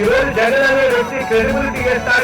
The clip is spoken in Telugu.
ఈరోజు జగన్ అనే వ్యక్తి క్రెడిబిలిటీ